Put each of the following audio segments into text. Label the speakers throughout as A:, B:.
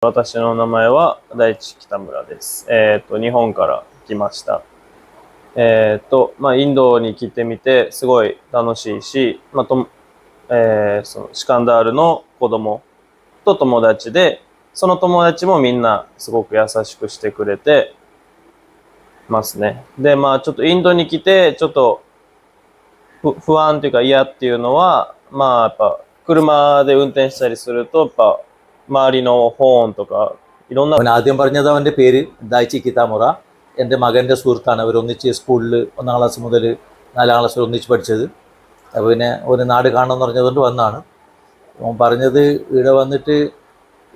A: 私の名前は大地北村です。えっ、と、日本から来ました。えっ、と、まあ、インドに来てみて、すごい楽しいし、まあ、と、えーそのシカンダールの子供と友達で、その友達もみんなすごく優しくしてくれてますね。で、まあ、ちょっとインドに来て、ちょっと不不安というか嫌っていうのは、まあ、やっぱ、車で運転したりすると、やっぱ、周りのホーンとか、いろんな
B: അവൻ ആദ്യം പറഞ്ഞത് അവൻ്റെ പേര് ദായ്ചി കിതാമുറ എൻ്റെ മകൻ്റെ സുഹൃത്താണ് അവർ ഒന്നിച്ച് സ്കൂളിൽ ഒന്നാം ക്ലാസ് മുതൽ നാലാം ക്ലാസ് വരെ ഒന്നിച്ച് പഠിച്ചത് അപ്പോൾ പിന്നെ ഒരു നാട് കാണണമെന്ന് പറഞ്ഞതുകൊണ്ട് വന്നാണ് അവൻ പറഞ്ഞത് ഇവിടെ വന്നിട്ട്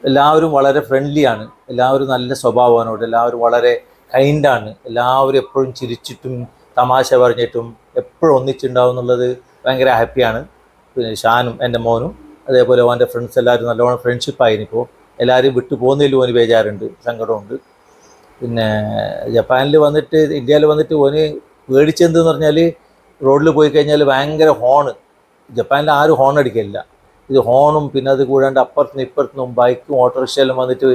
B: എല്ലാവരും വളരെ ഫ്രണ്ട്ലിയാണ് എല്ലാവരും നല്ല സ്വഭാവമാണ് ഇവിടെ എല്ലാവരും വളരെ കൈൻഡാണ് എല്ലാവരും എപ്പോഴും ചിരിച്ചിട്ടും തമാശ പറഞ്ഞിട്ടും എപ്പോഴും ഒന്നിച്ചുണ്ടാവും എന്നുള്ളത് ഭയങ്കര ഹാപ്പിയാണ് പിന്നെ ഷാനും എൻ്റെ മോനും അതേപോലെ അവന്റെ ഫ്രണ്ട്സ് എല്ലാവരും നല്ലോണം ഇപ്പോൾ എല്ലാവരും വിട്ടു പോകുന്നതിലും ഓന് ബേജാറുണ്ട് സങ്കടമുണ്ട് പിന്നെ ജപ്പാനിൽ വന്നിട്ട് ഇന്ത്യയിൽ വന്നിട്ട് ഓന് പേടിച്ചെന്തെന്ന് പറഞ്ഞാൽ റോഡിൽ പോയി കഴിഞ്ഞാൽ ഭയങ്കര ഹോണ് ജപ്പാനിൽ ആരും ഹോൺ അടിക്കില്ല ഇത് ഹോണും പിന്നെ അത് കൂടാണ്ട് അപ്പുറത്തുനിന്ന് ഇപ്പുറത്തുനിന്നും ബൈക്കും ഓട്ടോറിക്ഷയിലും വന്നിട്ട്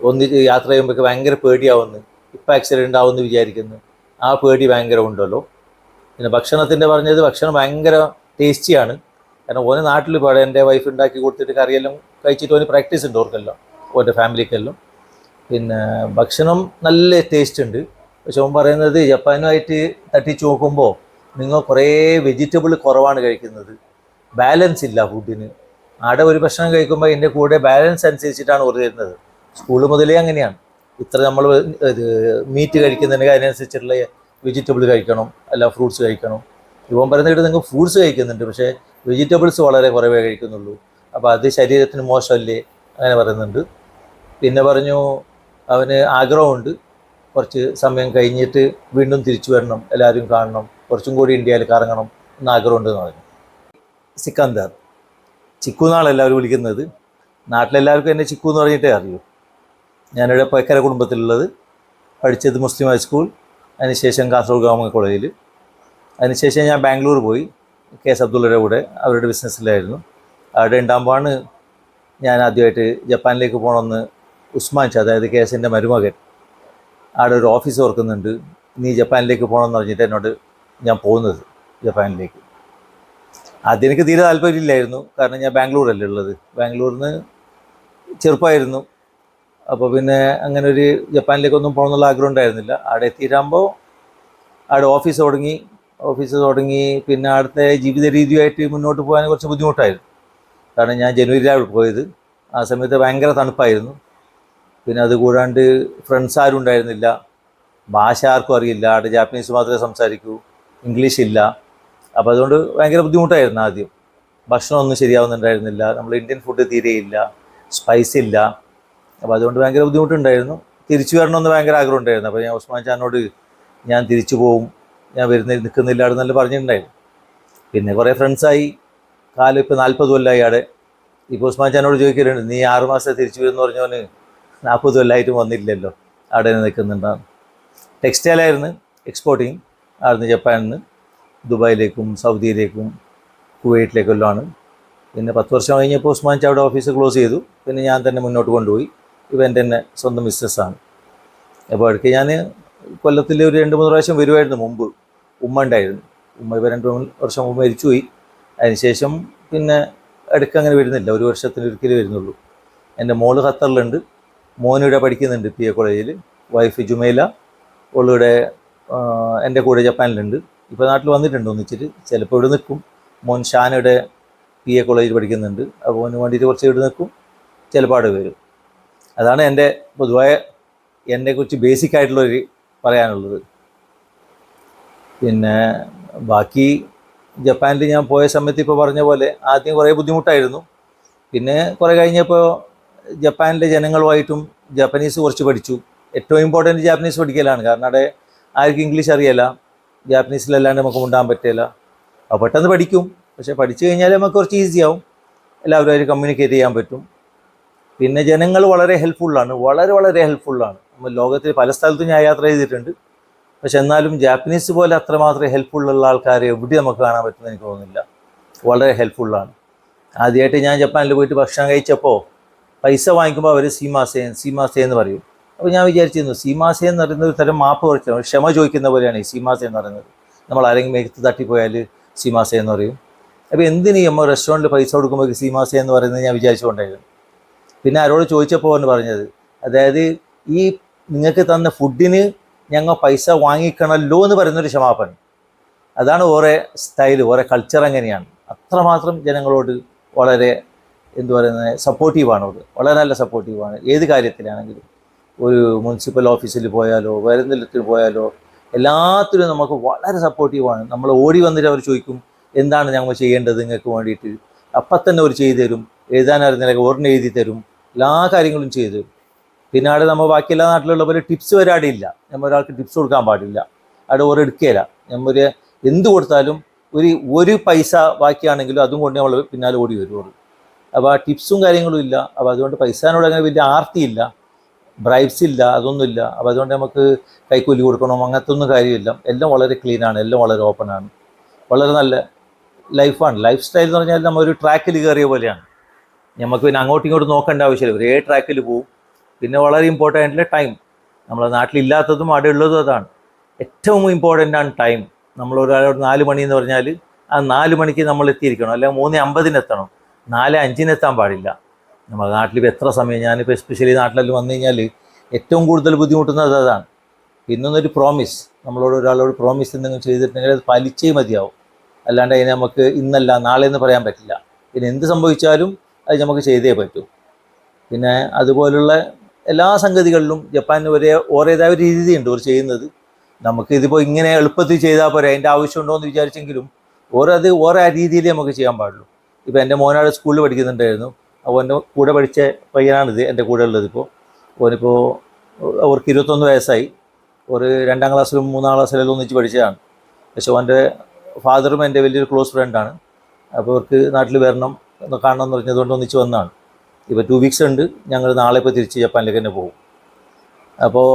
B: ഒന്നിച്ച് യാത്ര ചെയ്യുമ്പോഴേക്ക് ഭയങ്കര പേടിയാവുന്നു. ഇപ്പം ആക്സിഡന്റ് ആവുമെന്ന് വിചാരിക്കുന്നു. ആ പേടി ഭയങ്കര ഉണ്ടല്ലോ. പിന്നെ ഭക്ഷണത്തിന്റെ പറഞ്ഞത് ഭക്ഷണം ഭയങ്കര ടേസ്റ്റിയാണ് കാരണം ഓന് നാട്ടിൽ പാടെ എന്റെ വൈഫ് ഉണ്ടാക്കി കൊടുത്തിട്ട് കറിയെല്ലാം കഴിച്ചിട്ട് ഓന് പ്രാക്ടീസ് ഉണ്ട് ഓർക്കെല്ലാം ഓന്റെ ഫാമിലിക്കെല്ലാം പിന്നെ ഭക്ഷണം നല്ല ടേസ്റ്റ് ഉണ്ട്. പക്ഷെ ഓൻ പറയുന്നത് ജപ്പാനുമായിട്ട് തട്ടിച്ച് നോക്കുമ്പോൾ നിങ്ങൾ കുറേ വെജിറ്റബിൾ കുറവാണ് കഴിക്കുന്നത്. ബാലൻസ് ഇല്ല ഫുഡിന് ആടെ ഒരു ഭക്ഷണം കഴിക്കുമ്പോൾ എന്റെ കൂടെ ബാലൻസ് അനുസരിച്ചിട്ടാണ് ഓർ തരുന്നത്. സ്കൂൾ മുതലേ അങ്ങനെയാണ്. ഇത്ര നമ്മൾ ഇത് മീറ്റ് കഴിക്കുന്നതിന് അതിനനുസരിച്ചിട്ടുള്ള വെജിറ്റബിൾ കഴിക്കണം അല്ല ഫ്രൂട്ട്സ് കഴിക്കണം. ഇവൻ പറയുന്നത് നിങ്ങൾ ഫ്രൂട്ട്സ് കഴിക്കുന്നുണ്ട് പക്ഷേ വെജിറ്റബിൾസ് വളരെ കുറവേ കഴിക്കുന്നുള്ളൂ. അപ്പോൾ അത് ശരീരത്തിന് മോശമല്ലേ? അങ്ങനെ പറയുന്നുണ്ട്. പിന്നെ പറഞ്ഞു അവന് ആഗ്രഹമുണ്ട്. കുറച്ച് സമയം കഴിഞ്ഞിട്ട് വീണ്ടും തിരിച്ചു വരണം എല്ലാവരും കാണണം കുറച്ചും കൂടി ഇന്ത്യയിൽ കറങ്ങണം എന്ന് ആഗ്രഹമുണ്ടെന്ന് പറഞ്ഞു. സിക്കന്ദർ ചിക്കു എന്നാണ് എല്ലാവരും വിളിക്കുന്നത്. നാട്ടിലെല്ലാവർക്കും എന്നെ ചിക്കു എന്ന് പറഞ്ഞിട്ടേ അറിയൂ. ഞാനിവിടെ പൈക്കര കുടുംബത്തിലുള്ളത്. പഠിച്ചത് മുസ്ലിം ഹൈസ്കൂൾ അതിനുശേഷം കാസർഗോഡ് ഗവൺമെന്റ് കോളേജിൽ അതിനുശേഷം ഞാൻ ബാംഗ്ലൂർ പോയി. കെ എസ് അബ്ദുള്ളയുടെ കൂടെ അവരുടെ ബിസിനസ്സിലായിരുന്നു. അവിടെ ഉണ്ടാകുമ്പോഴാണ് ഞാൻ ആദ്യമായിട്ട് ജപ്പാനിലേക്ക് പോകണമെന്ന് ഉസ്മാൻ ഷാ അതായത് കെ എസിന്റെ മരുമകൻ അവിടെ ഒരു ഓഫീസ് ഓർക്കുന്നുണ്ട്. നീ ജപ്പാനിലേക്ക് പോകണമെന്ന് പറഞ്ഞിട്ട് എന്നോട് ഞാൻ പോകുന്നത് ജപ്പാനിലേക്ക്. ആദ്യം എനിക്ക് തീരെ താല്പര്യമില്ലായിരുന്നു. കാരണം ഞാൻ ബാംഗ്ലൂരല്ലേ ഉള്ളത്. ബാംഗ്ലൂരിൽ നിന്ന് ചെറുപ്പമായിരുന്നു. അപ്പോൾ പിന്നെ അങ്ങനെ ഒരു ജപ്പാനിലേക്കൊന്നും പോകണമെന്നുള്ള ആഗ്രഹം ഉണ്ടായിരുന്നില്ല. അവിടെ എത്തിയിട്ടാകുമ്പോൾ അവിടെ ഓഫീസ് തുടങ്ങി. ഓഫീസ് തുടങ്ങി. പിന്നെ അടുത്ത ജീവിത രീതിയുമായിട്ട് മുന്നോട്ട് പോകാൻ കുറച്ച് ബുദ്ധിമുട്ടായിരുന്നു. കാരണം ഞാൻ ജനുവരിയിലാണ് പോയത്. ആ സമയത്ത് ഭയങ്കര തണുപ്പായിരുന്നു. പിന്നെ അത് കൂടാണ്ട് ഫ്രണ്ട്സ് ആരും ഉണ്ടായിരുന്നില്ല. ഭാഷ ആർക്കും അറിയില്ല. അവിടെ ജാപ്പനീസ് മാത്രമേ സംസാരിക്കൂ. ഇംഗ്ലീഷ് ഇല്ല. അപ്പോൾ അതുകൊണ്ട് ഭയങ്കര ബുദ്ധിമുട്ടായിരുന്നു ആദ്യം. ഭക്ഷണമൊന്നും ശരിയാവുന്നുണ്ടായിരുന്നില്ല. നമ്മൾ ഇന്ത്യൻ ഫുഡ് തീരെയില്ല സ്പൈസ് ഇല്ല. അപ്പോൾ അതുകൊണ്ട് ഭയങ്കര ബുദ്ധിമുട്ടുണ്ടായിരുന്നു. തിരിച്ചു വരണമെന്ന് ഭയങ്കര ആഗ്രഹം ഉണ്ടായിരുന്നു അപ്പോൾ ഞാൻ ഉസ്മാൻ ചാനോട് ഞാൻ തിരിച്ചു പോവും. ഞാൻ വരുന്ന നിൽക്കുന്നില്ല അവിടെ നല്ല പറഞ്ഞിട്ടുണ്ടായിരുന്നു. പിന്നെ കുറേ ഫ്രണ്ട്സായി കാലം ഇപ്പോൾ നാൽപ്പത് കൊല്ലമായി അവിടെ ഇപ്പോൾ ഉസ്മാൻ ചാനോട് ചോദിക്കലുണ്ട് നീ ആറ് മാസം തിരിച്ചു വരുമെന്ന് പറഞ്ഞവന് നാൽപ്പത് കൊല്ലമായിട്ടും വന്നില്ലല്ലോ അവിടെ തന്നെ നിൽക്കുന്നുണ്ടാണ് ടെക്സ്റ്റൈലായിരുന്നു എക്സ്പോർട്ടിങ് അവിടുന്ന് ജപ്പാനിൽ നിന്ന് ദുബായിലേക്കും സൗദിയിലേക്കും കുവൈറ്റിലേക്കും ആണ് പിന്നെ പത്ത് വർഷം കഴിഞ്ഞപ്പോൾ ഉസ്മാൻ ചാവിടെ ഓഫീസ് ക്ലോസ് ചെയ്തു. പിന്നെ ഞാൻ തന്നെ മുന്നോട്ട് കൊണ്ടുപോയി. ഇവന്റെ തന്നെ സ്വന്തം ബിസിനസ്സാണ് അപ്പോൾ ഇടയ്ക്ക് ഞാൻ കൊല്ലത്തിൽ ഒരു രണ്ട് മൂന്ന് പ്രാവശ്യം വരുമായിരുന്നു മുമ്പ്. ഉമ്മ ഉണ്ടായിരുന്നു. ഉമ്മ ഇപ്പോൾ രണ്ട് മൂന്ന് വർഷം മുമ്പ് മരിച്ചുപോയി. അതിനുശേഷം പിന്നെ ഇടയ്ക്ക് അങ്ങനെ വരുന്നില്ല. ഒരു വർഷത്തിന് ഒരിക്കലും വരുന്നുള്ളൂ. എന്റെ മോൾ ഖത്തറിലുണ്ട്. മോനിവിടെ പഠിക്കുന്നുണ്ട് പി എ കോളേജിൽ വൈഫ് ജുമേല. ഓളിവിടെ എന്റെ കൂടെ ജപ്പാനിലുണ്ട്. ഇപ്പോൾ നാട്ടിൽ വന്നിട്ടുണ്ട് ഒന്നിച്ചിട്ട്. ചിലപ്പോൾ ഇവിടെ നിൽക്കും. മോൻ ഷാനയുടെ പി എ കോളേജിൽ പഠിക്കുന്നുണ്ട്. അപ്പോൾ അവന് വേണ്ടിയിട്ട് കുറച്ച് ഇവിടെ നിൽക്കും. ചിലപ്പോൾ അവിടെ വരും. അതാണ് എന്റെ പൊതുവായ എന്നെക്കുറിച്ച് ബേസിക് ആയിട്ടുള്ളൊരു പറയാനുള്ളത്. പിന്നെ ബാക്കി ജപ്പാനിൽ ഞാൻ പോയ സമയത്ത് ഇപ്പോൾ പറഞ്ഞ പോലെ ആദ്യം കുറേ ബുദ്ധിമുട്ടായിരുന്നു. പിന്നെ കുറേ കഴിഞ്ഞപ്പോൾ ജപ്പാനിലെ ജനങ്ങളുമായിട്ടും ജാപ്പനീസ് കുറച്ച് പഠിച്ചു. ഏറ്റവും ഇമ്പോർട്ടന്റ് ജാപ്പനീസ് പഠിക്കലാണ്. കാരണം അവിടെ ആർക്കും ഇംഗ്ലീഷ് അറിയില്ല. ജാപ്പനീസിലല്ലാണ്ട് നമുക്ക് മുണ്ടാൻ പറ്റില്ല. അപ്പോൾ പെട്ടെന്ന് പഠിക്കും. പക്ഷേ പഠിച്ചു കഴിഞ്ഞാൽ നമുക്ക് കുറച്ച് ഈസിയാവും ആവും. എല്ലാവരുമായിട്ട് കമ്മ്യൂണിക്കേറ്റ് ചെയ്യാൻ പറ്റും. പിന്നെ ജനങ്ങൾ വളരെ ഹെൽപ്ഫുള്ളാണ് വളരെ വളരെ ഹെൽപ്ഫുള്ളാണ് ലോകത്തിൽ പല സ്ഥലത്തും ഞാൻ യാത്ര ചെയ്തിട്ടുണ്ട്. പക്ഷെ എന്നാലും ജാപ്പനീസ് പോലെ അത്രമാത്രം ഹെൽപ്ഫുള്ളുള്ള ആൾക്കാരെ എവിടെ നമുക്ക് കാണാൻ പറ്റുമെന്ന് എനിക്ക് തോന്നുന്നില്ല. വളരെ ഹെൽപ്ഫുള്ളാണ് ആദ്യമായിട്ട് ഞാൻ ജപ്പാനിൽ പോയിട്ട് ഭക്ഷണം കഴിച്ചപ്പോൾ പൈസ വാങ്ങിക്കുമ്പോൾ അവർ സീമാസേ സീമാസേ എന്ന് പറയും. അപ്പോൾ ഞാൻ വിചാരിച്ചിരുന്നു സീമാസേ എന്ന് പറയുന്ന ഒരു തരം മാപ്പ് കുറച്ച് ക്ഷമ ചോദിക്കുന്ന പോലെയാണ് ഈ സീമാസേ എന്ന് പറയുന്നത്. നമ്മൾ ആരെങ്കിലും മേഘത്ത് തട്ടിപ്പോയാൽ സീമാസേ എന്ന് പറയും. അപ്പോൾ എന്തിനീ നമ്മൾ റെസ്റ്റോറന്റിൽ പൈസ കൊടുക്കുമ്പോൾ സീമാസേ എന്ന് പറയുന്നത് ഞാൻ വിചാരിച്ചുകൊണ്ടായിരുന്നു. പിന്നെ ആരോട് ചോദിച്ചപ്പോൾ എന്ന് പറഞ്ഞത് അതായത് ഈ നിങ്ങൾക്ക് തന്ന ഫുഡിന് ഞങ്ങൾ പൈസ വാങ്ങിക്കണല്ലോ എന്ന് പറയുന്നൊരു ക്ഷമാപനം അതാണ് ഓരോ സ്റ്റൈൽ ഓരോ കൾച്ചർ അങ്ങനെയാണ്. അത്രമാത്രം ജനങ്ങളോട് വളരെ എന്തു പറയുന്നത് സപ്പോർട്ടീവാണ് അവർ വളരെ നല്ല സപ്പോർട്ടീവാണ് ഏത് കാര്യത്തിലാണെങ്കിലും ഒരു മുനിസിപ്പൽ ഓഫീസിൽ പോയാലോ വേറെ എന്തെങ്കിലും പോയാലോ എല്ലാത്തിലും നമുക്ക് വളരെ സപ്പോർട്ടീവാണ് നമ്മൾ ഓടി വന്നിട്ട് അവർ ചോദിക്കും എന്താണ് ഞങ്ങൾ ചെയ്യേണ്ടത് നിങ്ങൾക്ക് വേണ്ടിയിട്ട്? അപ്പം തന്നെ അവർ ചെയ്തു തരും എഴുതാനറിഞ്ഞാൽ ഓർമ്മ എഴുതി തരും എല്ലാ കാര്യങ്ങളും ചെയ്തു തരും പിന്നെ അവിടെ നമ്മൾ ബാക്കി എല്ലാ നാട്ടിലുള്ള പോലെ ടിപ്സ് വരെ ഇല്ല. നമ്മൾ ഒരാൾക്ക് ടിപ്സ് കൊടുക്കാൻ പാടില്ല. അവിടെ ഓരോ എടുക്കുകയില്ല നമ്മൾ എന്ത് കൊടുത്താലും ഒരു ഒരു പൈസ ബാക്കിയാണെങ്കിലും അതും കൊണ്ട് നമ്മൾ പിന്നാലെ ഓടി വരുവുള്ളൂ അപ്പോൾ ആ ടിപ്സും കാര്യങ്ങളും ഇല്ല. അപ്പോൾ അതുകൊണ്ട് പൈസനോട് അങ്ങനെ വലിയ ആർത്തിയില്ല ബ്രൈബ്സ് ഇല്ല. അതൊന്നുമില്ല അപ്പോൾ അതുകൊണ്ട് നമുക്ക് കൈക്കൂലി കൊടുക്കണം. അങ്ങനത്തെ ഒന്നും കാര്യമില്ല. എല്ലാം വളരെ ക്ലീനാണ് എല്ലാം വളരെ ഓപ്പൺ ആണ്. വളരെ നല്ല ലൈഫാണ് ലൈഫ് സ്റ്റൈൽ എന്ന് പറഞ്ഞാൽ നമ്മൾ ഒരു ട്രാക്കിൽ കയറിയ പോലെയാണ്. നമുക്ക് പിന്നെ അങ്ങോട്ടും ഇങ്ങോട്ടും നോക്കേണ്ട ആവശ്യമില്ല. ഒരേ ട്രാക്കിൽ പോവും. പിന്നെ വളരെ ഇമ്പോർട്ടന്റ് ആയിട്ടുള്ള ടൈം നമ്മളെ നാട്ടിലില്ലാത്തതും അവിടെ ഉള്ളതും അതാണ്. ഏറ്റവും ഇമ്പോർട്ടന്റ് ആണ് ടൈം നമ്മൾ ഒരാളോട് നാല് മണി എന്ന് പറഞ്ഞാൽ ആ നാല് മണിക്ക് നമ്മൾ എത്തിയിരിക്കണം. അല്ലെങ്കിൽ മൂന്ന് അമ്പതിന് എത്തണം. നാല് അഞ്ചിന് എത്താൻ പാടില്ല. നമ്മുടെ നാട്ടിൽ ഇപ്പോൾ എത്ര സമയം? ഞാനിപ്പോൾ എസ്പെഷ്യലി നാട്ടിലെല്ലാം വന്നു കഴിഞ്ഞാൽ ഏറ്റവും കൂടുതൽ ബുദ്ധിമുട്ടുന്നത് അതാണ്. പിന്നൊന്നൊരു പ്രോമിസ് നമ്മളോട് ഒരാളോട് പ്രോമിസ് എന്തെങ്കിലും ചെയ്തിട്ടുണ്ടെങ്കിൽ അത് പാലിച്ചേ മതിയാവും. അല്ലാണ്ട് അതിനെ നമുക്ക് ഇന്നല്ല നാളെ എന്ന് പറയാൻ പറ്റില്ല. പിന്നെ എന്ത് സംഭവിച്ചാലും അത് നമുക്ക് ചെയ്തേ പറ്റൂ. പിന്നെ അതുപോലുള്ള എല്ലാ സംഗതികളിലും ജപ്പാനിന് ഒരേ ഓരേതായ ഒരു രീതിയുണ്ട് അവർ ചെയ്യുന്നത്. നമുക്ക് ഇതിപ്പോൾ ഇങ്ങനെ എളുപ്പത്തിൽ ചെയ്താൽ പോരെ അതിന്റെ ആവശ്യമുണ്ടോ എന്ന് വിചാരിച്ചെങ്കിലും ഓരോ അത് ഓരോ രീതിയിലേ നമുക്ക് ചെയ്യാൻ പാടുള്ളൂ. ഇപ്പോൾ എന്റെ മോനാട് സ്കൂളിൽ പഠിക്കുന്നുണ്ടായിരുന്നു. എന്റെ കൂടെ പഠിച്ച പയ്യനാണിത് എന്റെ കൂടെ ഉള്ളത് ഇപ്പോൾ ഓനിപ്പോൾ അവർക്ക് ഇരുപത്തൊന്ന് വയസ്സായി. ഒരു രണ്ടാം ക്ലാസ്സിലും മൂന്നാം ക്ലാസ്സിലെല്ലാം ഒന്നിച്ച് പഠിച്ചതാണ്. പക്ഷേ അവന്റെ ഫാദറും എന്റെ വലിയൊരു ക്ലോസ് ഫ്രണ്ടാണ്. അപ്പോൾ അവർക്ക് നാട്ടിൽ വരണം കാണണം എന്ന് പറഞ്ഞതുകൊണ്ട് ഒന്നിച്ച് വന്നതാണ്. ഇപ്പോൾ ടു വീക്സ് ഉണ്ട്. ഞങ്ങൾ നാളെ ഇപ്പോൾ തിരിച്ച് ജപ്പാനിലേക്ക് തന്നെ പോകും. അപ്പോൾ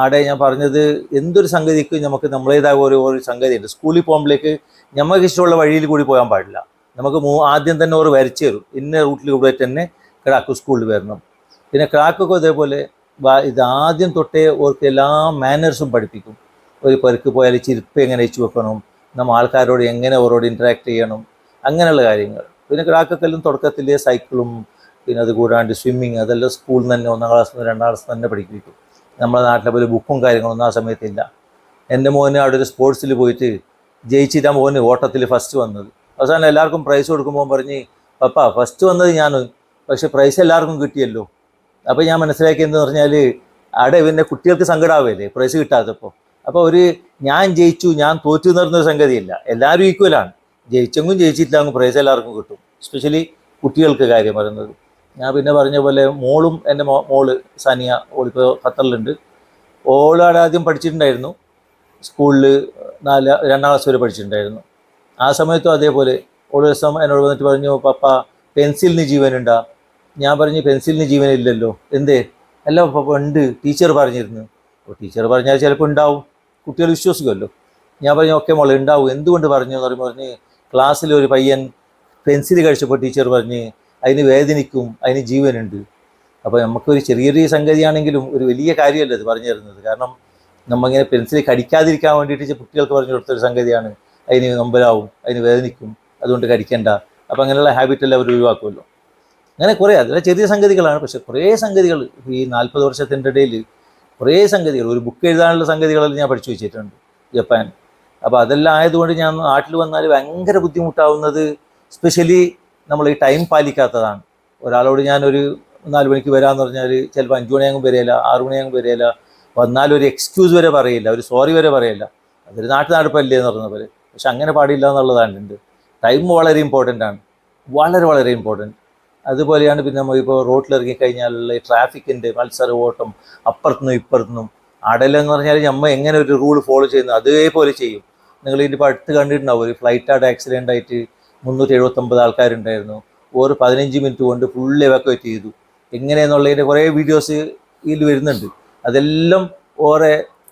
B: ആടെ ഞാൻ പറഞ്ഞത് എന്തൊരു സംഗതിക്ക് നമുക്ക് നമ്മളേതായ ഒരു ഒരു സംഗതിയുണ്ട്. സ്കൂളിൽ പോകുമ്പോഴേക്ക് നമുക്ക് ഇഷ്ടമുള്ള വഴിയിൽ കൂടി പോകാൻ പാടില്ല. നമുക്ക് മൂ ആദ്യം തന്നെ ഒരു വരച്ചു തരും. ഇന്ന റൂട്ടിൽ കൂടെ തന്നെ ക്രാക്ക് സ്കൂളിൽ വരണം. പിന്നെ ക്രാക്കൊക്കെ ഇതേപോലെ ഇത് ആദ്യം തൊട്ടേ ഓർക്ക് എല്ലാ മാനേഴ്സും പഠിപ്പിക്കും. ഒരു പെരുക്ക് പോയാൽ ചിരിപ്പ് എങ്ങനെ വെച്ച് വെക്കണം നമ്മൾ ആൾക്കാരോട് എങ്ങനെ അവരോട് ഇന്ററാക്ട് ചെയ്യണം അങ്ങനെയുള്ള കാര്യങ്ങൾ. പിന്നെ ക്രാക്കൊക്കെ എല്ലാം തുടക്കത്തിൽ സൈക്കിളും പിന്നെ അത് കൂടാണ്ട് സ്വിമ്മിങ് അതെല്ലാം സ്കൂളിൽ നിന്ന് തന്നെ ഒന്നാം ക്ലാസ് നിന്ന് രണ്ടാം ക്ലാസ് തന്നെ പഠിപ്പിക്കും നമ്മുടെ നാട്ടിലെ പോലെ ബുക്കും കാര്യങ്ങളൊന്നും ആ സമയത്തില്ല എന്റെ മോന് അവിടെ ഒരു സ്പോർട്സിൽ പോയിട്ട് ജയിച്ചിട്ടാണ് മോന് ഓട്ടത്തിൽ ഫസ്റ്റ് വന്നത്. അവസാനം എല്ലാവർക്കും പ്രൈസ് കൊടുക്കുമ്പോൾ പറഞ്ഞ് പപ്പ ഫസ്റ്റ് വന്നത് ഞാൻ പക്ഷേ പ്രൈസ് എല്ലാവർക്കും കിട്ടിയല്ലോ. അപ്പോൾ ഞാൻ മനസ്സിലാക്കിയെന്ന് പറഞ്ഞാൽ അവിടെ ഇവന്റെ കുട്ടികൾക്ക് സങ്കടമാവില്ലേ പ്രൈസ് കിട്ടാത്തപ്പോൾ അപ്പോൾ ഒരു ഞാൻ ജയിച്ചു ഞാൻ തോറ്റു എന്ന് പറഞ്ഞൊരു സംഗതിയില്ല. എല്ലാവരും ഈക്വലാണ് ജയിച്ചെങ്കിലും അങ്ങ് പ്രൈസ് എല്ലാവർക്കും കിട്ടും. സ്പെഷ്യലി കുട്ടികൾക്ക് കാര്യം പറയുന്നത്. ഞാൻ പിന്നെ പറഞ്ഞ പോലെ മോളും എന്റെ മോൾ സാനിയ ഓളിപ്പോൾ ഖത്തറിലുണ്ട്. ഓളാടെ ആദ്യം പഠിച്ചിട്ടുണ്ടായിരുന്നു. സ്കൂളിൽ നാല് രണ്ടാം ക്ലാസ് വരെ പഠിച്ചിട്ടുണ്ടായിരുന്നു. ആ സമയത്തും അതേപോലെ ഓരോ ദിവസം എന്നോട് വന്നിട്ട് പറഞ്ഞു പപ്പ പെൻസിലിന് ജീവനുണ്ടാ. ഞാൻ പറഞ്ഞു പെൻസിലിന് ജീവനില്ലല്ലോ. എന്തേ? അല്ല പപ്പ ഉണ്ട്. ടീച്ചർ പറഞ്ഞിരുന്നു. അപ്പോൾ ടീച്ചർ പറഞ്ഞാൽ ചിലപ്പോൾ ഉണ്ടാവും. കുട്ടികൾ വിശ്വസിക്കുമല്ലോ. ഞാൻ പറഞ്ഞു ഓക്കെ മോളെ ഉണ്ടാവും. എന്തുകൊണ്ട് പറഞ്ഞു എന്ന് പറയുമ്പോൾ പറഞ്ഞ് ക്ലാസ്സിൽ ഒരു പയ്യൻ പെൻസിൽ കഴിച്ചപ്പോൾ ടീച്ചർ പറഞ്ഞ് അതിന് വേദനിക്കും അതിന് ജീവനുണ്ട്. അപ്പോൾ നമുക്കൊരു ചെറിയൊരു സംഗതിയാണെങ്കിലും ഒരു വലിയ കാര്യമല്ല അത് പറഞ്ഞു തരുന്നത്. കാരണം നമ്മളിങ്ങനെ പെൻസിൽ കടിക്കാതിരിക്കാൻ വേണ്ടിയിട്ട് കുട്ടികൾക്ക് പറഞ്ഞു കൊടുത്തൊരു സംഗതിയാണ്. അതിന് നമ്പലാവും അതിന് വേദനിക്കും അതുകൊണ്ട് കടിക്കണ്ട. അപ്പോൾ അങ്ങനെയുള്ള ഹാബിറ്റെല്ലാം അവർ ഒഴിവാക്കുമല്ലോ. അങ്ങനെ കുറേ അതിലെ ചെറിയ സംഗതികളാണ്. പക്ഷേ കുറേ സംഗതികൾ ഈ നാൽപ്പത് വർഷത്തിന്റെ ഇടയിൽ കുറേ സംഗതികൾ. ഒരു ബുക്ക് എഴുതാനുള്ള സംഗതികളെല്ലാം ഞാൻ പഠിച്ചു വെച്ചിട്ടുണ്ട് ജപ്പാൻ. അപ്പോൾ അതെല്ലാം ആയതുകൊണ്ട് ഞാൻ നാട്ടിൽ വന്നാൽ ഭയങ്കര ബുദ്ധിമുട്ടാവുന്നത് സ്പെഷ്യലി നമ്മൾ ഈ ടൈം പാലിക്കാത്തതാണ്. ഒരാളോട് ഞാനൊരു നാല് മണിക്ക് വരാമെന്ന് പറഞ്ഞാൽ ചിലപ്പോൾ അഞ്ച് മണിയാകും വരികയില്ല ആറ് മണിയാകും വരികയില്ല വന്നാൽ ഒരു എക്സ്ക്യൂസ് വരെ പറയില്ല ഒരു സോറി വരെ പറയില്ല. അതൊരു നാട്ടു നടപ്പല്ലേ എന്ന് പറഞ്ഞ പോലെ. പക്ഷെ അങ്ങനെ പാടില്ല എന്നുള്ളതാണ് ഉണ്ട് ടൈം വളരെ ഇമ്പോർട്ടന്റ് ആണ്. വളരെ വളരെ ഇമ്പോർട്ടന്റ് അതുപോലെയാണ് പിന്നെ നമ്മൾ ഇപ്പോൾ റോട്ടിലിറങ്ങി കഴിഞ്ഞാലുള്ള ഈ ട്രാഫിക്കിന്റെ മത്സര ഓട്ടം അപ്പുറത്തുനിന്നും ഇപ്പുറത്തുനിന്നും അടലെന്ന് പറഞ്ഞാൽ നമ്മൾ എങ്ങനെ ഒരു റൂൾ ഫോളോ ചെയ്യുന്നു അതേപോലെ ചെയ്യും. നിങ്ങൾ ഇതിന്റെ ഇപ്പോൾ അടുത്ത് കണ്ടിട്ടുണ്ടാവും ഒരു ഫ്ലൈറ്റ് ആയിട്ട് ആക്സിഡന്റ് ആയിട്ട് മുന്നൂറ്റി എഴുപത്തൊമ്പത് ആൾക്കാരുണ്ടായിരുന്നു. ഒരു പതിനഞ്ച് മിനിറ്റ് കൊണ്ട് ഫുൾ എവാക്വേറ്റ് ചെയ്തു. എങ്ങനെയെന്നുള്ളതിന്റെ കുറേ വീഡിയോസ് ഇതിൽ വരുന്നുണ്ട്. അതെല്ലാം ഓരോ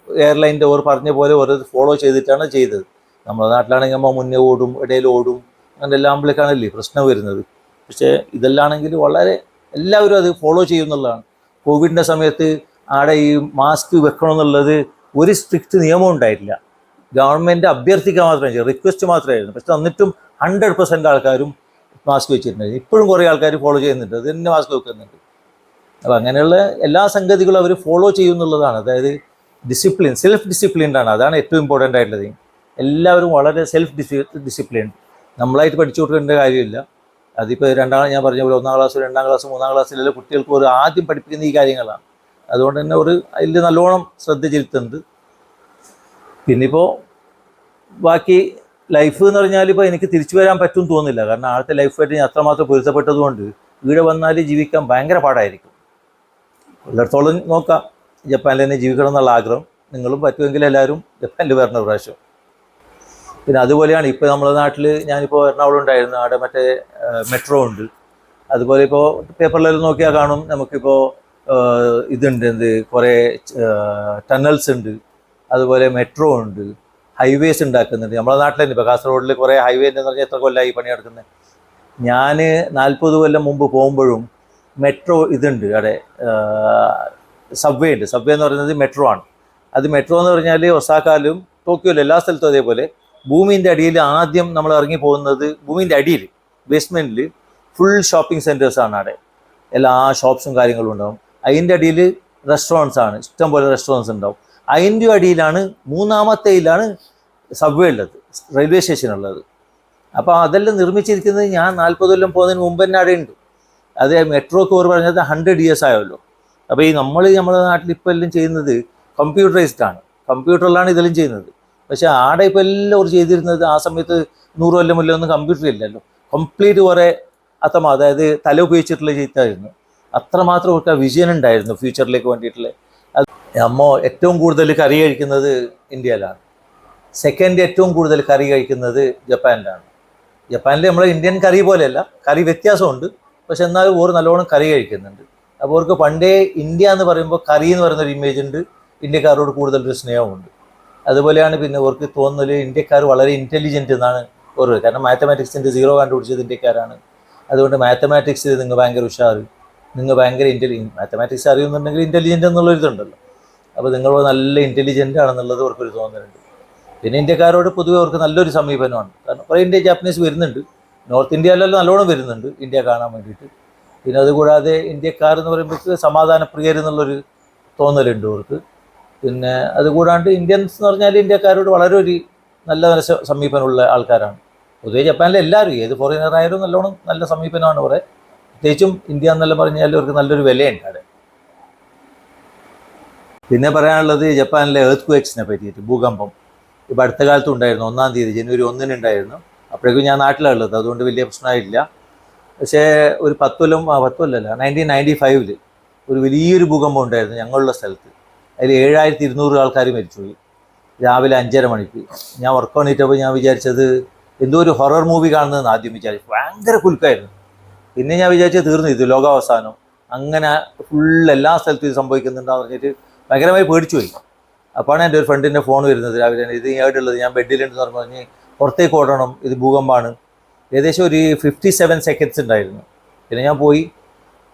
B: എയർലൈന്റെ ഓർ പറഞ്ഞ പോലെ ഓരോ ഫോളോ ചെയ്തിട്ടാണ് ചെയ്തത്. നമ്മുടെ നാട്ടിലാണെങ്കിൽ നമ്മൾ മുന്നേ ഓടും ഇടയിൽ ഓടും അങ്ങനെ എല്ലാം ആകുമ്പോഴേക്കാണല്ലേ പ്രശ്നം വരുന്നത്. പക്ഷേ ഇതെല്ലാമാണെങ്കിൽ വളരെ എല്ലാവരും അത് ഫോളോ ചെയ്യുന്നുള്ളതാണ് കോവിഡിന്റെ സമയത്ത് ആടെ ഈ മാസ്ക് വെക്കണമെന്നുള്ളത് ഒരു സ്ട്രിക്റ്റ് നിയമം ഉണ്ടായിട്ടില്ല. ഗവൺമെന്റ് അഭ്യർത്ഥിക്കാൻ മാത്രമേ റിക്വസ്റ്റ് മാത്രമായിരുന്നു. പക്ഷെ എന്നിട്ടും ഹൺഡ്രഡ് പെർസെന്റ് ആൾക്കാരും മാസ്ക് വെച്ചിട്ടുണ്ട്. ഇപ്പോഴും കുറേ ആൾക്കാർ ഫോളോ ചെയ്യുന്നുണ്ട്. അത് തന്നെ മാസ്ക് വെക്കുന്നുണ്ട്. അപ്പോൾ അങ്ങനെയുള്ള എല്ലാ സംഗതികളും അവർ ഫോളോ ചെയ്യുന്നുള്ളതാണ് അതായത് ഡിസിപ്ലിൻ സെൽഫ് ഡിസിപ്ലിൻഡ് ആണ്. അതാണ് ഏറ്റവും ഇമ്പോർട്ടന്റ് ആയിട്ടുള്ളത്. എല്ലാവരും വളരെ സെൽഫ് ഡിസി ഡിസിപ്ലിൻ നമ്മളായിട്ട് പഠിച്ചു കൊടുക്കേണ്ട കാര്യമില്ല. അതിപ്പോൾ രണ്ടാം ഞാൻ പറഞ്ഞ പോലെ ഒന്നാം ക്ലാസ് രണ്ടാം ക്ലാസ് മൂന്നാം ക്ലാസ്സിലുള്ള കുട്ടികൾക്ക് ഒരു ആദ്യം പഠിപ്പിക്കുന്ന ഈ കാര്യങ്ങളാണ്. അതുകൊണ്ട് തന്നെ ഒരു അതിൽ നല്ലോണം ശ്രദ്ധ ചെലുത്തുന്നുണ്ട്. പിന്നിപ്പോൾ ബാക്കി ലൈഫ് എന്ന് പറഞ്ഞാൽ ഇപ്പോൾ എനിക്ക് തിരിച്ചു വരാൻ പറ്റും തോന്നില്ല. കാരണം ആദ്യത്തെ ലൈഫായിട്ട് ഞാൻ അത്രമാത്രം പൊരുത്തപ്പെട്ടതുകൊണ്ട് ഇവിടെ വന്നാൽ ജീവിക്കാൻ ഭയങ്കര പാടായിരിക്കും. ഉള്ളിടത്തോളം നോക്കാം. ജപ്പാനിൽ തന്നെ ജീവിക്കണം എന്നുള്ള ആഗ്രഹം നിങ്ങളും പറ്റുമെങ്കിൽ എല്ലാവരും ജപ്പാനിൽ വരണ പ്രാവശ്യം. പിന്നെ അതുപോലെയാണ് ഇപ്പോൾ നമ്മുടെ നാട്ടിൽ ഞാനിപ്പോൾ എറണാകുളം ഉണ്ടായിരുന്നു. അവിടെ മറ്റേ മെട്രോ ഉണ്ട്. അതുപോലെ ഇപ്പോൾ പേപ്പറിലെല്ലാം നോക്കിയാൽ കാണും. നമുക്കിപ്പോൾ ഇതുണ്ട് എന്ത് കുറേ ടണൽസ് ഉണ്ട്. അതുപോലെ മെട്രോ ഉണ്ട്. ഹൈവേസ് ഉണ്ടാക്കുന്നുണ്ട്. നമ്മുടെ നാട്ടിൽ തന്നെ ഇപ്പോൾ കാസർഗോഡിൽ കുറേ ഹൈവേ എന്ന് പറഞ്ഞാൽ എത്ര കൊല്ലമായി പണിയെടുക്കുന്നത് ഞാൻ നാൽപ്പത് കൊല്ലം മുമ്പ് പോകുമ്പോഴും മെട്രോ ഇതുണ്ട്. അവിടെ സബ്വേ ഉണ്ട്. സബ്വേ എന്ന് പറയുന്നത് മെട്രോ ആണ്. അത് മെട്രോ എന്ന് പറഞ്ഞാൽ ഒസാക്കാലും ടോക്കിയോയിലും എല്ലാ സ്ഥലത്തും അതേപോലെ ഭൂമിന്റെ അടിയിൽ ആദ്യം നമ്മൾ ഇറങ്ങി പോകുന്നത് ഭൂമിന്റെ അടിയിൽ ബേസ്മെന്റിൽ ഫുൾ ഷോപ്പിംഗ് സെന്റേഴ്സ് ആണ് അവിടെ. എല്ലാ ഷോപ്സും കാര്യങ്ങളും ഉണ്ടാവും. അതിന്റെ അടിയിൽ റെസ്റ്റോറന്റ്സ് ആണ്. ഇഷ്ടംപോലെ റെസ്റ്റോറന്റ്സ് ഉണ്ടാവും. അതിന്റെ അടിയിലാണ് മൂന്നാമത്തേയിലാണ് സബ്വേ ഉള്ളത് റെയിൽവേ സ്റ്റേഷൻ ഉള്ളത്. അപ്പോൾ അതെല്ലാം നിർമ്മിച്ചിരിക്കുന്നത് ഞാൻ നാൽപ്പത് കൊല്ലം പോകുന്നതിന് മുമ്പ് തന്നെ അവിടെ ഉണ്ട്. അത് മെട്രോക്ക് ഓർ പറഞ്ഞത് ഹൺഡ്രഡ് ഇയേഴ്സ് ആയല്ലോ. അപ്പോൾ ഈ നമ്മൾ നമ്മുടെ നാട്ടിൽ ഇപ്പോൾ എല്ലാം ചെയ്യുന്നത് കമ്പ്യൂട്ടറൈസ്ഡ് ആണ്. കമ്പ്യൂട്ടറിലാണ് ഇതെല്ലാം ചെയ്യുന്നത്. പക്ഷേ ആടെ ഇപ്പോൾ എല്ലാം ഒരു ചെയ്തിരുന്നത് ആ സമയത്ത് നൂറ് കൊല്ലം മുല്ല ഒന്നും കമ്പ്യൂട്ടർ ഇല്ലല്ലോ. കംപ്ലീറ്റ് കുറേ അത്തമ അതായത് തല ഉപയോഗിച്ചിട്ടുള്ള ചെയ്തായിരുന്നു. അത്രമാത്രം അവർക്ക് വിജയൻ ഉണ്ടായിരുന്നു ഫ്യൂച്ചറിലേക്ക് വേണ്ടിയിട്ടുള്ള. അമ്മ ഏറ്റവും കൂടുതൽ കറി കഴിക്കുന്നത് ഇന്ത്യയിലാണ്. സെക്കൻഡ് ഏറ്റവും കൂടുതൽ കറി കഴിക്കുന്നത് ജപ്പാനിലാണ്. ജപ്പാനിൽ നമ്മൾ ഇന്ത്യൻ കറി പോലെയല്ല കറി വ്യത്യാസമുണ്ട്. പക്ഷെ എന്നാലും ഓർ നല്ലോണം കറി കഴിക്കുന്നുണ്ട്. അപ്പോൾ അവർക്ക് പണ്ടേ ഇന്ത്യ എന്ന് പറയുമ്പോൾ കറി എന്ന് പറയുന്ന ഒരു ഇമേജ് ഉണ്ട് ഇന്ത്യക്കാരോട് കൂടുതൽ ഒരു സ്നേഹമുണ്ട് അതുപോലെയാണ് പിന്നെ അവർക്ക് തോന്നുന്നത് ഇന്ത്യക്കാർ വളരെ ഇന്റലിജന്റ് എന്നാണ് ഓർവ് കാരണം മാത്തമാറ്റിക്സിന്റെ സീറോ കണ്ടുപിടിച്ചത് ഇന്ത്യക്കാരാണ്. അതുകൊണ്ട് മാത്തമാറ്റിക്സിൽ നിങ്ങൾ ഭയങ്കര ഉഷാർ നിങ്ങൾ ഭയങ്കര ഇന്റലി മാത്തമാറ്റിക്സ് അറിയുന്നുണ്ടെങ്കിൽ ഇന്റലിജന്റ് എന്നുള്ളൊരിതുണ്ടല്ലോ അപ്പോൾ നിങ്ങൾ നല്ല ഇന്റലിജന്റ് ആണെന്നുള്ളത് അവർക്കൊരു തോന്നലുണ്ട്. പിന്നെ ഇന്ത്യക്കാരോട് പൊതുവെ അവർക്ക് നല്ലൊരു സമീപനമാണ്. കാരണം കുറേ ഇന്ത്യ ജാപ്പനീസ് വരുന്നുണ്ട്. നോർത്ത് ഇന്ത്യയിലെല്ലാം നല്ലോണം വരുന്നുണ്ട് ഇന്ത്യ കാണാൻ വേണ്ടിയിട്ട്. പിന്നെ അതുകൂടാതെ ഇന്ത്യക്കാർ എന്ന് പറയുമ്പോൾ സമാധാന പ്രിയർ എന്നുള്ളൊരു തോന്നലുണ്ട് അവർക്ക്. പിന്നെ അതുകൂടാണ്ട് ഇന്ത്യൻസ് എന്ന് പറഞ്ഞാൽ ഇന്ത്യക്കാരോട് വളരെ ഒരു നല്ല നല്ല സമീപനമുള്ള ആൾക്കാരാണ്. പൊതുവെ ജപ്പാനിലെ എല്ലാവരും ഏത് ഫോറിനർ ആയാലും നല്ലോണം നല്ല സമീപനമാണ് ഇവിടെ പ്രത്യേകിച്ചും ഇന്ത്യ എന്നെല്ലാം പറഞ്ഞാൽ അവർക്ക് നല്ലൊരു വിലയുണ്ട് അവിടെ. പിന്നെ പറയാനുള്ളത് ജപ്പാനിലെ എർത്ത് ക്വേക്സിനെ പറ്റിയിട്ട് ഭൂകമ്പം. ഇപ്പോൾ അടുത്ത കാലത്തും ഉണ്ടായിരുന്നു ഒന്നാം തീയതി ജനുവരി ഒന്നിനുണ്ടായിരുന്നു അപ്പോഴേക്കും ഞാൻ നാട്ടിലുള്ളത് അതുകൊണ്ട് വലിയ പ്രശ്നമായില്ല പക്ഷേ ഒരു പത്ത് കൊല്ലം പത്ത് കൊല്ലമല്ല നയന്റീൻ നയന്റി ഫൈവിൽ ഒരു വലിയൊരു ഭൂകമ്പം ഉണ്ടായിരുന്നു ഞങ്ങളുടെ സ്ഥലത്ത്. അതിൽ ഏഴായിരത്തി ഇരുന്നൂറ് ആൾക്കാർ മരിച്ചുപോയി. രാവിലെ അഞ്ചര മണിക്ക്. ഞാൻ വർക്ക് പണിയിട്ടപ്പോൾ ഞാൻ വിചാരിച്ചത് എന്തോ ഒരു ഹൊറർ മൂവി കാണുന്നതെന്ന് ആദ്യം വിചാരിച്ചു. ഭയങ്കര കുലുക്കായിരുന്നു. പിന്നെ ഞാൻ വിചാരിച്ചത് തീർന്നു ഇത് ലോകാവസാനം. അങ്ങനെ ഫുൾ എല്ലാ സ്ഥലത്തും ഇത് സംഭവിക്കുന്നുണ്ടെന്ന് പറഞ്ഞിട്ട് ഭയങ്കരമായി പേടിച്ചു പോയി അപ്പോഴാണ് എന്റെ ഒരു ഫ്രണ്ടിന്റെ ഫോൺ വരുന്നത്. രാവിലെ ഇത് ഏടുള്ളത് ഞാൻ ബെഡിലുണ്ടെന്ന് പറഞ്ഞു പുറത്തേക്ക് ഓടണം. ഇത് ഭൂകമ്പമാണ് ഏകദേശം ഒരു ഫിഫ്റ്റി സെവൻ സെക്കൻഡ്സ് ഉണ്ടായിരുന്നു. പിന്നെ ഞാൻ പോയി.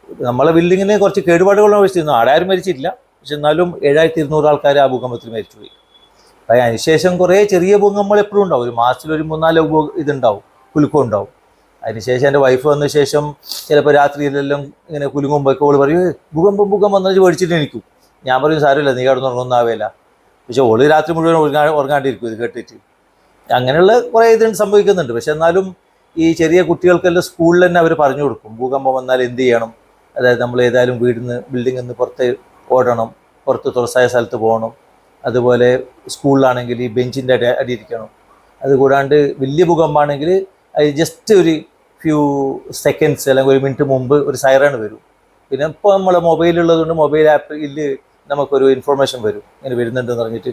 B: നമ്മളെ ബിൽഡിങ്ങിന് കുറച്ച് കേടുപാടുകളൊന്നും വെച്ചിരുന്നു ആടാരും മരിച്ചിട്ടില്ല. പക്ഷെ എന്നാലും ഏഴായിരത്തി ഇരുന്നൂറ് ആൾക്കാർ ആ ഭൂകമ്പത്തിൽ മരിച്ചുപോയി. അപ്പം അതിനുശേഷം കുറേ ചെറിയ ഭൂകമ്പങ്ങൾ എപ്പോഴും ഉണ്ടാവും. ഒരു മാസത്തിൽ ഒരു മൂന്നാൽ ഇതുണ്ടാവും. കുലുക്കം ഉണ്ടാവും. അതിനുശേഷം എന്റെ വൈഫ് വന്ന ശേഷം ചിലപ്പോൾ രാത്രിയിലെല്ലാം ഇങ്ങനെ കുലുങ്ങുമ്പോൾ ഓൾ പറയും "ഏയ്, ഭൂകമ്പം ഭൂകമ്പം വന്നിട്ട് പേടിച്ചിട്ട് എനിക്കും ഞാൻ പറയും സാരമില്ല നീ കിടന്നുറങ്ങുന്നാവേല പക്ഷെ ഓൾ രാത്രി മുഴുവൻ ഉറങ്ങാ ഉറങ്ങാണ്ടിരിക്കും ഇത് കേട്ടിട്ട്. അങ്ങനെയുള്ള കുറേ ഇത് സംഭവിക്കുന്നുണ്ട്. പക്ഷെ എന്നാലും ഈ ചെറിയ കുട്ടികൾക്കെല്ലാം സ്കൂളിൽ തന്നെ അവർ പറഞ്ഞു കൊടുക്കും. ഭൂകമ്പം വന്നാൽ എന്ത് ചെയ്യണം? അതായത് നമ്മൾ ഏതായാലും വീടിൽ നിന്ന് ബിൽഡിങ്ങിൽ നിന്ന് പുറത്ത് ഓടണം പുറത്ത് തുറസായ സ്ഥലത്ത് പോകണം. അതുപോലെ സ്കൂളിലാണെങ്കിൽ ഈ ബെഞ്ചിന്റെ അടി അടിയിരിക്കണം. അതുകൂടാണ്ട് വലിയ ഭൂകമ്പമാണെങ്കിൽ അത് ജസ്റ്റ് ഒരു ഫ്യൂ സെക്കൻഡ്സ് അല്ലെങ്കിൽ ഒരു മിനിറ്റ് മുമ്പ് ഒരു സൈറൺ വരും. പിന്നെ ഇപ്പോൾ നമ്മളെ മൊബൈലുള്ളതുകൊണ്ട് മൊബൈൽ ആപ്പ് ആപ്പിൽ നമുക്കൊരു ഇൻഫർമേഷൻ വരും. ഇങ്ങനെ വരുന്നുണ്ടെന്ന് പറഞ്ഞിട്ട്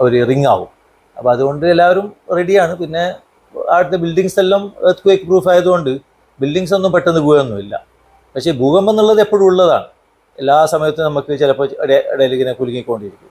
B: അവർ റിങ് ആവും. അപ്പോൾ അതുകൊണ്ട് എല്ലാവരും റെഡിയാണ് പിന്നെ അവിടുത്തെ ബിൽഡിങ്സ് എല്ലാം എർത്ത് ക്വേക്ക് പ്രൂഫ് ആയതുകൊണ്ട് ബിൽഡിങ്സ് ഒന്നും പെട്ടെന്ന് പോയൊന്നുമില്ല. പക്ഷേ ഭൂകമ്പം എന്നുള്ളത് എപ്പോഴും ഉള്ളതാണ്. എല്ലാ സമയത്തും നമുക്ക് ചിലപ്പോൾ ഇടയിൽ ഇങ്ങനെ കുലുങ്ങിക്കൊണ്ടിരിക്കും.